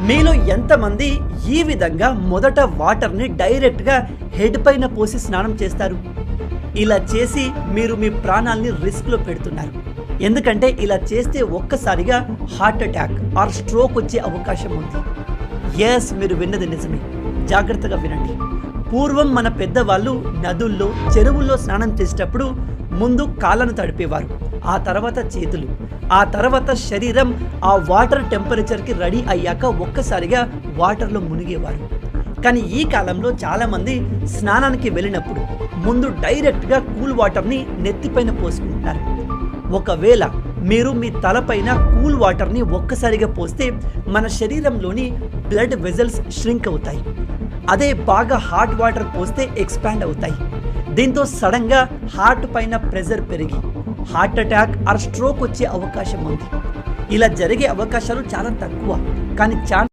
మీలో ఎంతమంది ఈ విధంగా మొదట వాటర్ని డైరెక్ట్గా హెడ్ పైన పోసి స్నానం చేస్తారు? ఇలా చేసి మీరు మీ ప్రాణాల్ని రిస్క్లో పెడుతున్నారు. ఎందుకంటే ఇలా చేస్తే ఒక్కసారిగా హార్ట్ అటాక్ ఆర్ స్ట్రోక్ వచ్చే అవకాశం ఉంది. ఎస్ మీరు విన్నది నిజమే. జాగ్రత్తగా వినండి. పూర్వం మన పెద్దవాళ్ళు నదుల్లో చెరువుల్లో స్నానం చేసేటప్పుడు ముందు కాళ్ళను తడిపేవారు. ఆ తర్వాత చేతులు ఆ తర్వాత శరీరం ఆ వాటర్ టెంపరేచర్కి రెడీ అయ్యాక ఒక్కసారిగా వాటర్లో మునిగేవారు. కానీ ఈ కాలంలో చాలామంది స్నానానికి వెళ్ళినప్పుడు ముందు డైరెక్ట్గా కూల్ వాటర్ని నెత్తిపైన పోసుకుంటారు ఒకవేళ మీరు మీ తలపైన కూల్ వాటర్ని ఒక్కసారిగా పోస్తే మన శరీరంలోని బ్లడ్ వెజల్స్ ష్రింక్ అవుతాయి. అదే బాగా హాట్ వాటర్ పోస్తే ఎక్స్పాండ్ అవుతాయి. దీంతో సడన్గా హార్ట్ పైన ప్రెజర్ పెరిగి హార్ట్ అటాక్ ఆర్ స్ట్రోక్ వచ్చే అవకాశం ఉంది. ఇలా జరిగే అవకాశాలు చాలా తక్కువ కానీ ఛాన్స్